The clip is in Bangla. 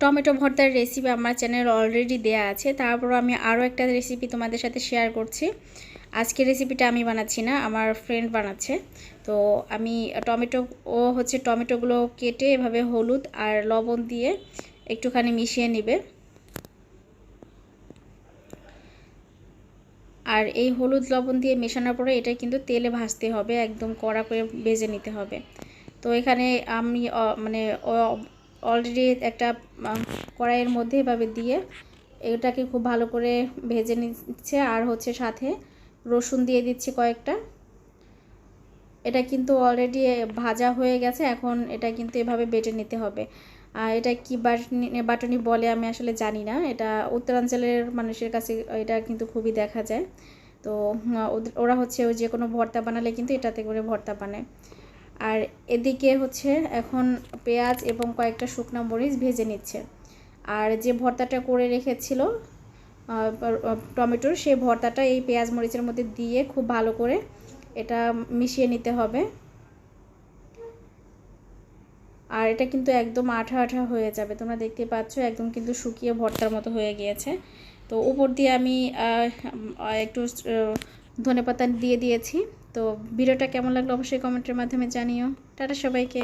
টমেটো ভর্তার রেসিপি আমার চ্যানেল অলরেডি দেয়া আছে। তারপরও আমি আরও একটা রেসিপি তোমাদের সাথে শেয়ার করছি। আজকের রেসিপিটা আমি বানাচ্ছি না, আমার ফ্রেন্ড বানাচ্ছে। তো আমি টমেটো, ও হচ্ছে টমেটোগুলো কেটে এভাবে হলুদ আর লবণ দিয়ে একটুখানি মিশিয়ে নেবে। আর এই হলুদ লবণ দিয়ে মেশানোর পরে এটা কিন্তু তেলে ভাজতে হবে, একদম কড়া করে ভেজে নিতে হবে। তো এখানে আমি মানে অলরেডি একটা কড়াইয়ের মধ্যে এভাবে দিয়ে এটাকে খুব ভালো করে ভেজে নিচ্ছে আর হচ্ছে সাথে রসুন দিয়ে দিচ্ছি কয়েকটা। এটা কিন্তু অলরেডি ভাজা হয়ে গেছে, এখন এটা কিন্তু এভাবে বেটে নিতে হবে। আর এটা কি বাটনি বাটনি বলে আমি আসলে জানি না, এটা উত্তরাঞ্চলের মানুষের কাছে এটা কিন্তু খুবই দেখা যায়। তো ওরা হচ্ছে যে কোনো ভর্তা বানালে কিন্তু এটাতে করে ভর্তা বানায়। আর এদিকে হচ্ছে এখন পেঁয়াজ এবং কয়েকটা শুকনো মরিচ ভেজে নিচ্ছে। আর যে ভর্তাটা করে রেখেছিল টমেটোর সেই ভর্তাটা এই পেঁয়াজ মরিচের মধ্যে দিয়ে খুব ভালো করে এটা মিশিয়ে নিতে হবে। আর এটা কিন্তু একদম আঠা আঠা হয়ে যাবে। তোমরা দেখতে পাচ্ছ, একদম কিন্তু শুকিয়ে ভর্তার মতো হয়ে গিয়েছে। তো উপর দিয়ে আমি একটু ধনে পাতা দিয়ে দিয়েছি। তো ভিডিওটা কেমন লাগল অবশ্যই কমেন্টের মাধ্যমে জানিও। টাটা সবাইকে।